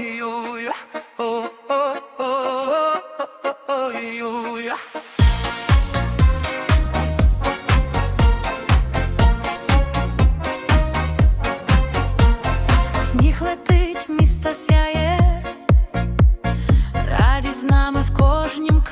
ой, oh, oh, oh, летить, місто сяє, радість з нами в кожнім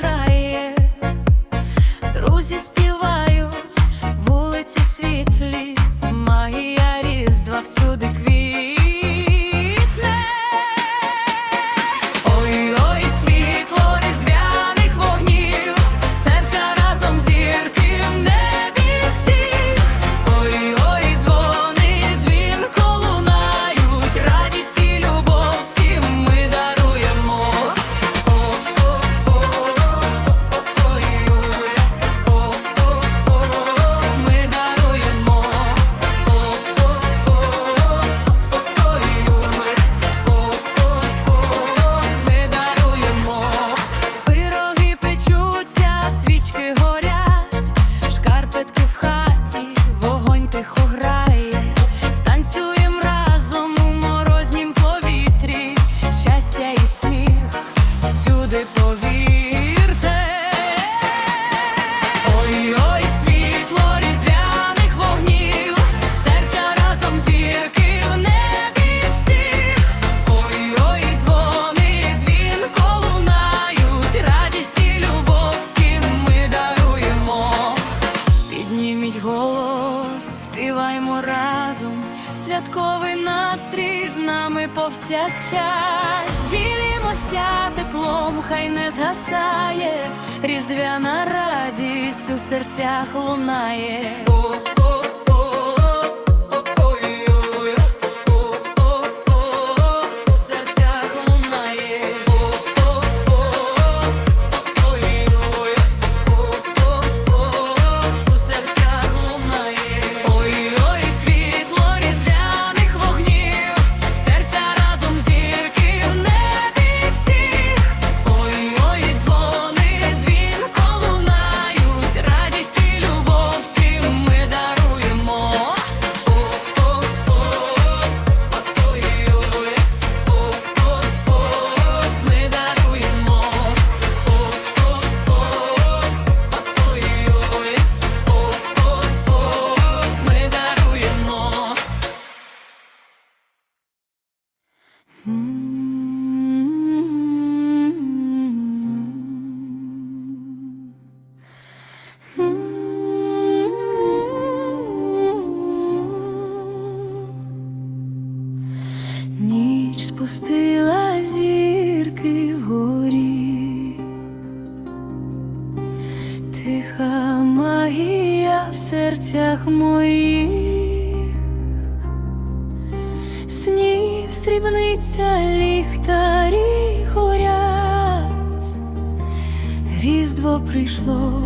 разом, святковий настрій з нами повсякчас, ділімося теплом, хай не згасає, різдвяна радість у серцях лунає. магія в серцях моїх, снів срібниця ліхтарі горять, різдво прийшло,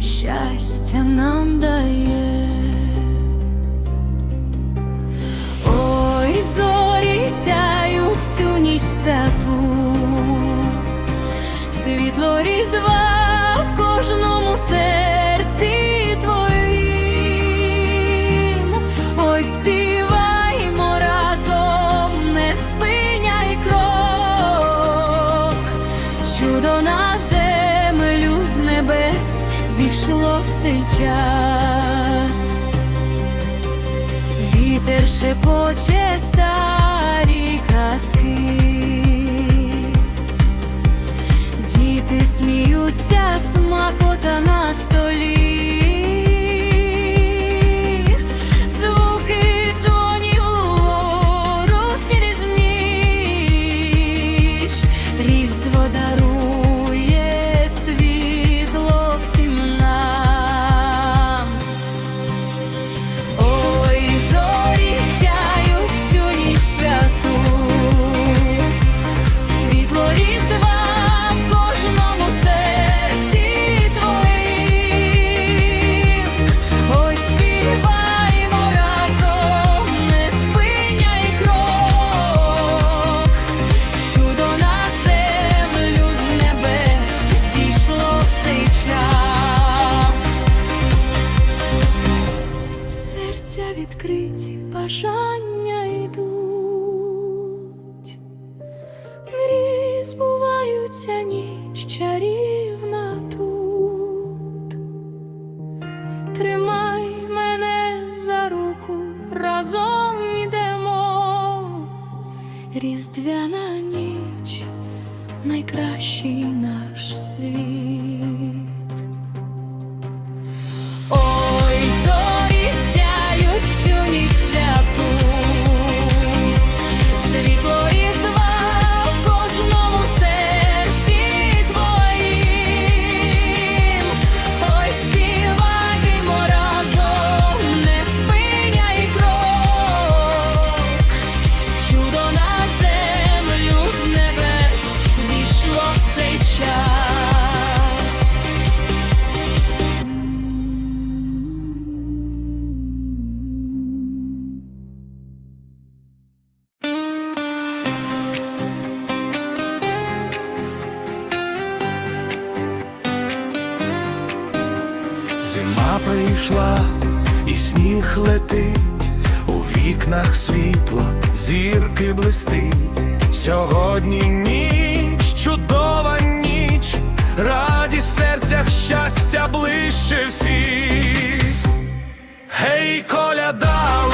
щастя нам дає. цей час, вітер шепоче старі казки, діти сміються. бажання йдуть, мрії збуваються ніч чарівна тут, тримай мене за руку, разом йдемо, різдвяна ніч найкращий наш світ. сніг летить, у вікнах світло, зірки блистить. Сьогодні ніч, чудова ніч, радість в серцях щастя ближче всіх. Гей, коляда!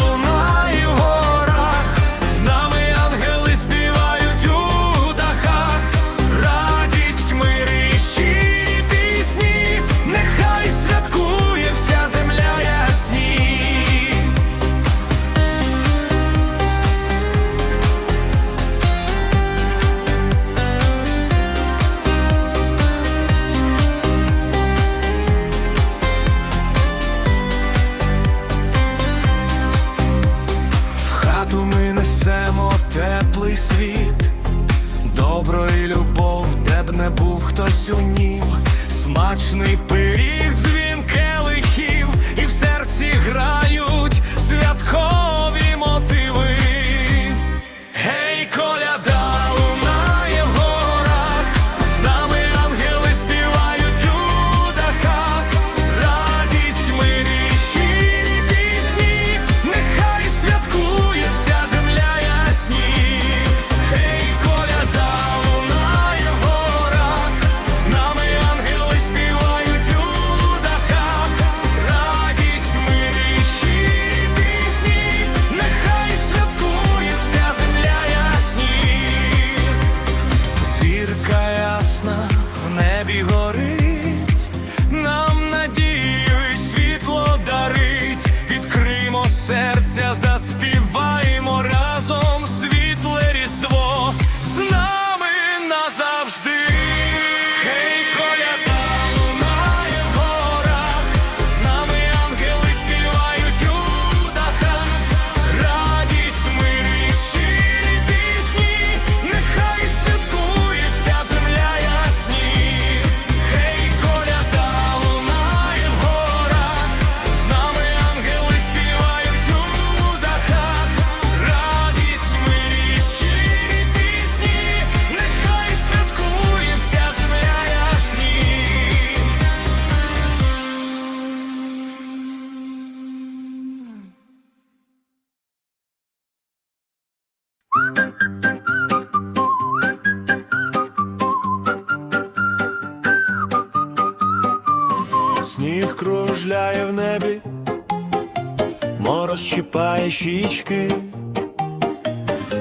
світ, добро і любов, де б не був хтось у нім, смачний пиріг. кружляє в небі, мороз чіпає щічки,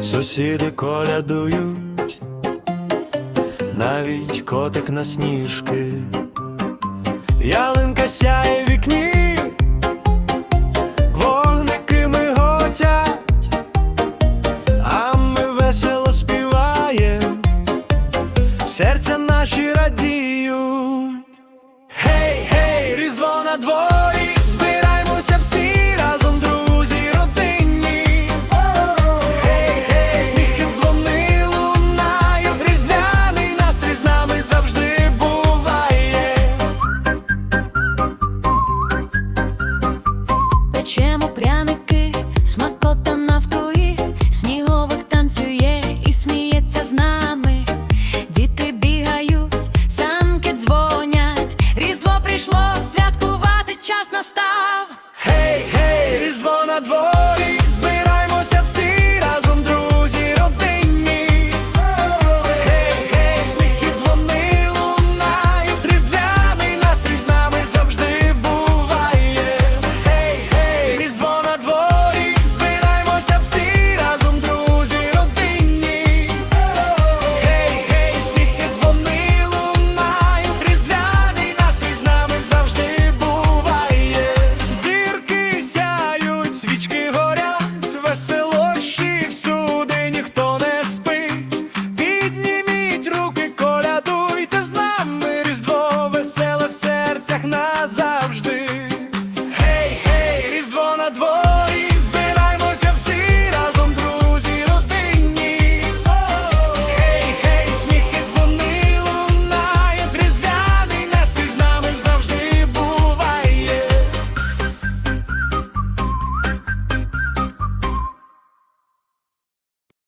сусіди колядують, навіть котик на сніжки, ялинка сяє в вікні. Серце